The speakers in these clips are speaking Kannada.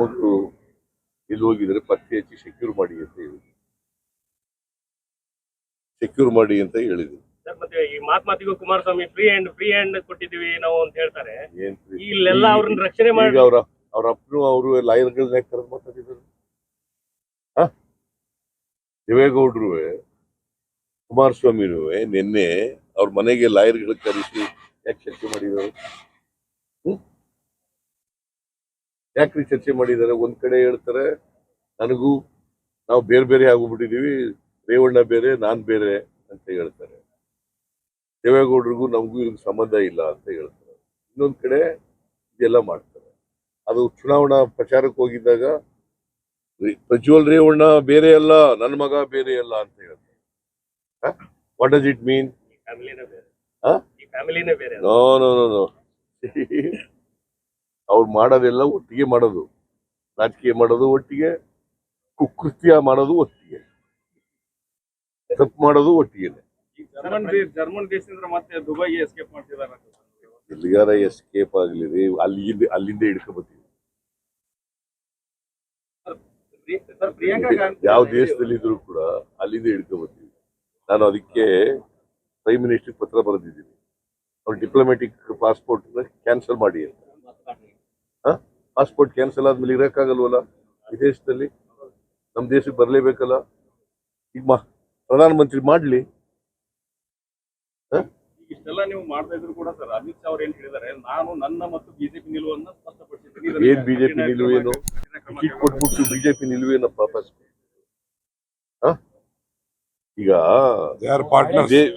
ಮೊಮ್ಮಕ್ಕಳು ಇಲ್ಲಿ ಹೋಗಿದ್ರೆ ಪತ್ತೆ ಹಚ್ಚಿ ಸೆಕ್ಯೂರ್ ಮಾಡಿ ಅಂತ ಹೇಳಿದ್ರು. ಸೆಕ್ಯೂರ್ ಮಾಡಿ ಅಂತ ಹೇಳಿದ್ರು. ಮತ್ತೆ ಈ ಮಾತ್ ಮಾತಿಗೂ Kumaraswamy free hand free hand ಕೊಟ್ಟಿದೀವಿ ನಾವು ಅಂತ ಹೇಳ್ತಾರೆ. ಇಲ್ಲೆಲ್ಲ ಅವ್ರನ್ನ ರಕ್ಷಣೆ ಮಾಡಿ ಅವ್ರ ಅವ್ರ ಅಪ್ಪನು ಅವರು ಲಾಯರ್ಗಳನ್ನ ಕರೆದು ಮಾತಾಡಿದ್ರು? ದೇವೇಗೌಡರು ಕುಮಾರಸ್ವಾಮಿನೂ ನಿನ್ನೆ ಅವ್ರ ಮನೆಗೆ ಲಾಯರ್ಗಳು ಕರೆಸಿ ಯಾಕೆ ಚರ್ಚೆ ಮಾಡಿದ್ದಾರೆ ಯಾಕ್ರಿ ಚರ್ಚೆ ಮಾಡಿದ್ದಾರೆ? ಒಂದ್ ಕಡೆ ಹೇಳ್ತಾರೆ ನನಗೂ ನಾವು ಬೇರೆ ಬೇರೆ ಆಗೋಗ್ಬಿಟ್ಟಿದೀವಿ ರೇವಣ್ಣ ಬೇರೆ ನಾನ್ ಬೇರೆ ಅಂತ ಹೇಳ್ತಾರೆ. ದೇವೇಗೌಡರಿಗೂ ನಮಗೂ ಇದಕ್ಕೆ ಸಂಬಂಧ ಇಲ್ಲ ಅಂತ ಹೇಳ್ತಾರೆ. ಇನ್ನೊಂದ್ ಕಡೆ ಇದೆಲ್ಲ ಮಾಡ್ತಾರೆ. ಅದು ಚುನಾವಣಾ ಪ್ರಚಾರಕ್ಕೆ ಹೋಗಿದ್ದಾಗ ಪ್ರಜ್ವಲ್ ರೇವಣ್ಣ ಬೇರೆ ಅಲ್ಲ ನನ್ನ ಮಗ ಬೇರೆ ಅಲ್ಲ ಅಂತ ಹೇಳ್ತಾರೆ. What does it mean no no no no ಅವ್ರು ಮಾಡೋದೆಲ್ಲ ಒಟ್ಟಿಗೆ ಮಾಡೋದು. ರಾಜಕೀಯ ಮಾಡೋದು ಒಟ್ಟಿಗೆ ಕುಕೃತ್ಯ ಮಾಡೋದು ಒಟ್ಟಿಗೆ. ತಪ್ಪು ಮಾಡೋದು ಒಟ್ಟಿಗೆ ಜರ್ಮನ್ ದೇಶದಿಂದ ಮತ್ತೆ ದುಬೈಗೆ ಎಸ್ಕೇಪ್ ಮಾಡ್ತಿದ್ದಾರೆ ಎಲ್ಲಿಗಾರ ಎಸ್ಕೇಪ್ ಆಗಲಿ ರೀ ಅಲ್ಲಿಂದ ಅಲ್ಲಿಂದ ಹಿಡ್ಕೊಬತ್ತೀವಿ ಯಾವ ದೇಶದಲ್ಲಿ ಇದ್ರು ಕೂಡ ಅಲ್ಲಿಂದ ಹಿಡ್ಕೊಬತ್ತೀವಿ. ನಾನು ಅದಕ್ಕೆ ಪ್ರೈಮ್ ಮಿನಿಸ್ಟರ್ ಪತ್ರ ಬರೆದಿದ್ದೀನಿ. ಅವ್ರ ಡಿಪ್ಲೊಮ್ಯಾಟಿಕ್ ಪಾಸ್ಪೋರ್ಟ್ ಕ್ಯಾನ್ಸಲ್ ಮಾಡಿ ಅಂತ. ಪಾಸ್ಪೋರ್ಟ್ ಕ್ಯಾನ್ಸಲ್ ಆದ್ಮೇಲೆ ಇರಕ್ಕಾಗಲ್ವಲ್ಲ? ವಿದೇಶದಲ್ಲಿ ನಮ್ಮ ದೇಶಕ್ಕೆ ಬರಲೇಬೇಕಲ್ಲ? ಈಗ ಮಾ ಪ್ರಧಾನಮಂತ್ರಿ ಮಾಡ್ಲಿ. ಇಷ್ಟೆಲ್ಲ ನೀವು ಮಾಡ್ತಾ ಇದ್ರು ಕೂಡ ಸರ್ ಅಮಿತ್ ಶಾ ಅವ್ರು ಏನ್ ಹೇಳಿದ್ದಾರೆ? ನಾನು ನನ್ನ ಮತ್ತು ಬಿಜೆಪಿ ನಿಲುವನ್ನ ಸ್ಪಷ್ಟಪಡಿಸಿದ್ದೀನಿ. ಏನ್ ಬಿಜೆಪಿ ನಿಲುವು ಏನು? ಟಿಕೆಟ್ ಕೊಟ್ಬಿಟ್ಟು ಬಿಜೆಪಿ ನಿಲ್ವೇನಪ್ಪ ಫಸ್ಟ್? ಈಗ.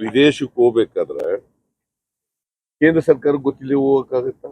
ವಿದೇಶಕ್ಕೆ ಹೋಗ್ಬೇಕಾದ್ರೆ ಕೇಂದ್ರ ಸರ್ಕಾರ ಗೊತ್ತಿಲ್ಲ ಹೋಗಕ್ಕಾಗತ್ತಾ?